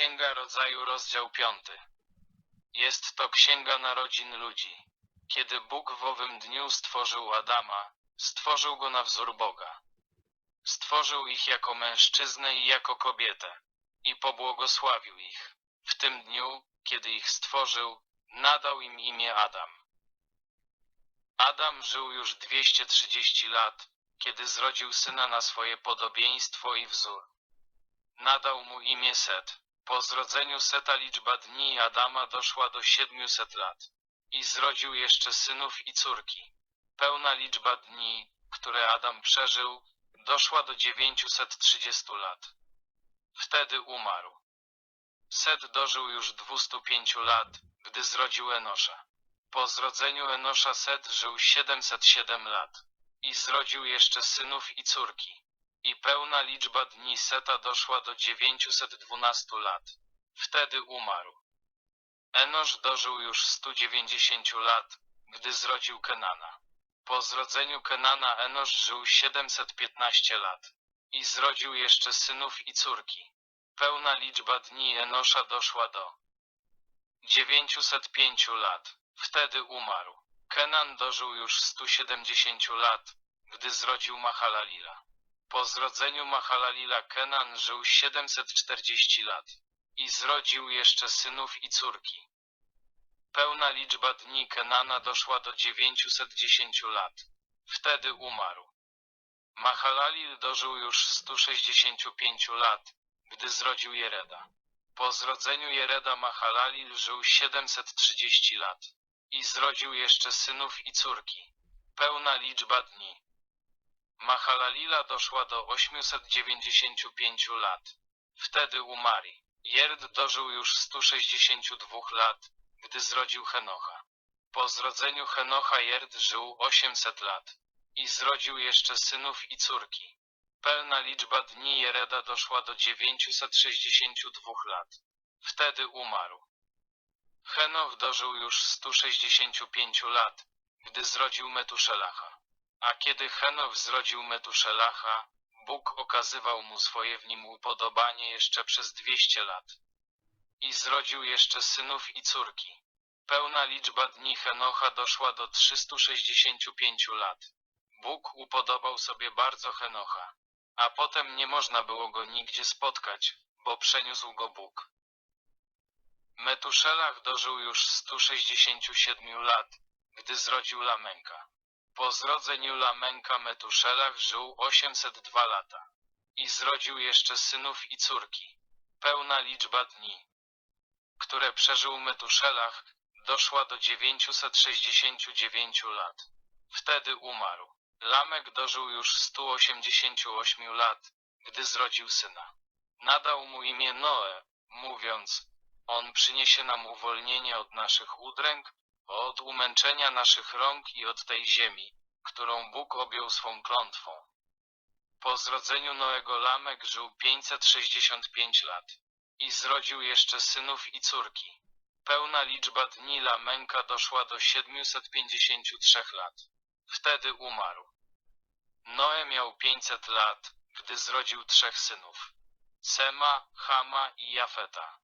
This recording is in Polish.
Księga Rodzaju, rozdział 5. Jest to księga narodzin ludzi. Kiedy Bóg w owym dniu stworzył Adama, stworzył go na wzór Boga. Stworzył ich jako mężczyznę i jako kobietę i pobłogosławił ich. W tym dniu, kiedy ich stworzył, nadał im imię Adam. Adam żył już 230 lat, kiedy zrodził syna na swoje podobieństwo i wzór. Nadał mu imię Set. Po zrodzeniu Seta liczba dni Adama doszła do 700 lat. I zrodził jeszcze synów i córki. Pełna liczba dni, które Adam przeżył, doszła do 930 lat. Wtedy umarł. Set dożył już 205 lat, gdy zrodził Enosza. Po zrodzeniu Enosza Set żył 707 lat. I zrodził jeszcze synów i córki. I pełna liczba dni Seta doszła do 912 lat. Wtedy umarł. Enosz dożył już 190 lat, gdy zrodził Kenana. Po zrodzeniu Kenana Enosz żył 715 lat. I zrodził jeszcze synów i córki. Pełna liczba dni Enosza doszła do 905 lat. Wtedy umarł. Kenan dożył już 170 lat, gdy zrodził Mahalalila. Po zrodzeniu Mahalalila Kenan żył 740 lat i zrodził jeszcze synów i córki. Pełna liczba dni Kenana doszła do 910 lat. Wtedy umarł. Mahalalil dożył już 165 lat, gdy zrodził Jereda. Po zrodzeniu Jereda Mahalalil żył 730 lat i zrodził jeszcze synów i córki. Pełna liczba dni. Mahalalila doszła do 895 lat. Wtedy umarł. Jerd dożył już 162 lat, gdy zrodził Henocha. Po zrodzeniu Henocha Jerd żył 800 lat i zrodził jeszcze synów i córki. Pełna liczba dni Jereda doszła do 962 lat. Wtedy umarł. Henoch dożył już 165 lat, gdy zrodził Metuszelacha. A kiedy Henoch zrodził Metuszelacha, Bóg okazywał mu swoje w nim upodobanie jeszcze przez 200 lat. I zrodził jeszcze synów i córki. Pełna liczba dni Henocha doszła do 365 lat. Bóg upodobał sobie bardzo Henocha. A potem nie można było go nigdzie spotkać, bo przeniósł go Bóg. Metuszelach dożył już 167 lat, gdy zrodził Lamenka. Po zrodzeniu Lamenka Metuszelach żył 802 lata. I zrodził jeszcze synów i córki. Pełna liczba dni, które przeżył Metuszelach, doszła do 969 lat. Wtedy umarł. Lamek dożył już 188 lat, gdy zrodził syna. Nadał mu imię Noe, mówiąc, on przyniesie nam uwolnienie od naszych udręk, od umęczenia naszych rąk i od tej ziemi, którą Bóg objął swą klątwą. Po zrodzeniu Noego Lamek żył 565 lat i zrodził jeszcze synów i córki. Pełna liczba dni Lamenka doszła do 753 lat. Wtedy umarł. Noe miał 500 lat, gdy zrodził trzech synów. Sema, Hama i Jafeta.